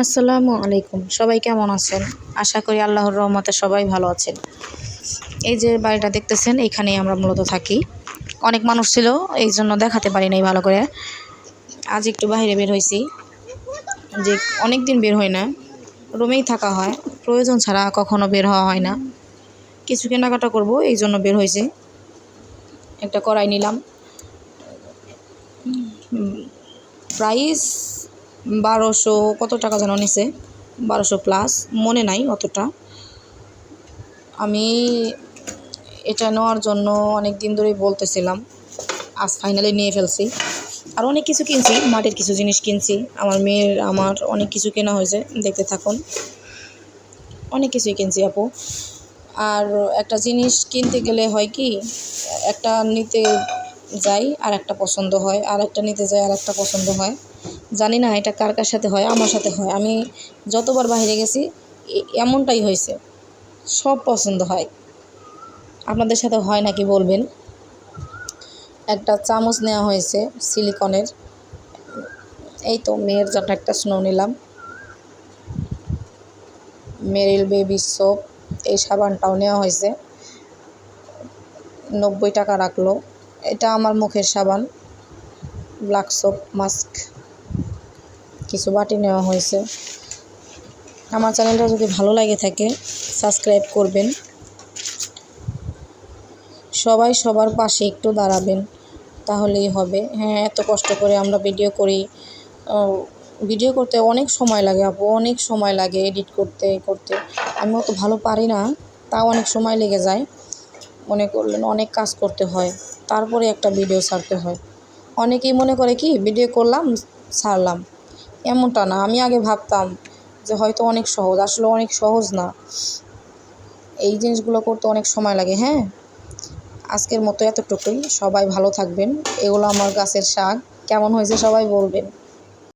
আসসালামু আলাইকুম। সবাই কেমন আছেন? আশা করি আল্লাহর রহমতে সবাই ভালো আছেন। এই যে বাড়িটা দেখতেছেন, এখানেই আমরা মূলত থাকি। অনেক মানুষ ছিল এই জন্য দেখাতে পারি নাই ভালো করে। আজ একটু বাইরে বের হয়েছি। যে অনেক দিন বের হয় না, রুমেই থাকা হয়। প্রয়োজন ছাড়া কখনো বের হওয়া হয় না। কিছু কেনাকাটা করব এই জন্য বের হয়েছে। একটা কড়াই নিলাম। প্রাইস বারোশো, কত টাকা যেন নিছে? বারোশো প্লাস মনে নাই অতটা। আমি এটা নেওয়ার জন্য অনেক দিন ধরেই বলতেছিলাম। আজ ফাইনালি নিয়ে ফেলছি। আর অনেক কিছু কিনছি, মাটির কিছু জিনিস কিনছি। আমার মেয়ের, আমার অনেক কিছু কেনা হয়েছে, দেখতে থাকুন। অনেক কিছুই কিনছি আপু। আর একটা জিনিস কিনতে গেলে হয় কি, একটা নিতে যাই আর একটা পছন্দ হয় আর একটা নিতে যাই আর একটা পছন্দ হয়। জানি না এটা কার কার সাথে হয়, আমার সাথে হয়। আমি যতবার বাইরে গেছি এমনটাই হয়েছে। সব পছন্দ হয়। আপনাদের সাথে হয় নাকি বলবেন? একটা চামচ নেওয়া হয়েছে সিলিকনের এই তো, মেয়ের জন্য একটা স্নো নিলাম। মেরিল বেবি সোপ এই সাবানটাও নেওয়া হয়েছে। নব্বই টাকা রাখল। এটা আমার মুখের সাবান। ব্ল্যাক সোপ মাস্ক কিছু বাটি নেওয়া হয়েছে। আমার চ্যানেলটা যদি ভালো লাগে থাকে, সাবস্ক্রাইব করবেন। সবাই সবার পাশে একটু দাঁড়াবেন, তাহলেই হবে। হ্যাঁ এত কষ্ট করে আমরা ভিডিও করি। ভিডিও করতে অনেক সময় লাগে আপু, অনেক সময় লাগে এডিট করতে করতে। আমি অত ভালো পারি না, তাও অনেক সময় লেগে যায়। মনে করলেন অনেক কাজ করতে হয়, তারপরে একটা ভিডিও ছাড়তে হয়। অনেকেই মনে করে কি ভিডিও করলাম, ছাড়লাম। এমনটা না। আমি আগে ভাবতাম যে হয়তো অনেক সহজ। আসলে অনেক সহজ না। এই জিনিসগুলো করতে অনেক সময় লাগে হ্যাঁ? আজকের মতো এতটুকুই। সবাই ভালো থাকবেন। এগুলো আমার গাছের শাক। কেমন হয়েছে সবাই বলবেন।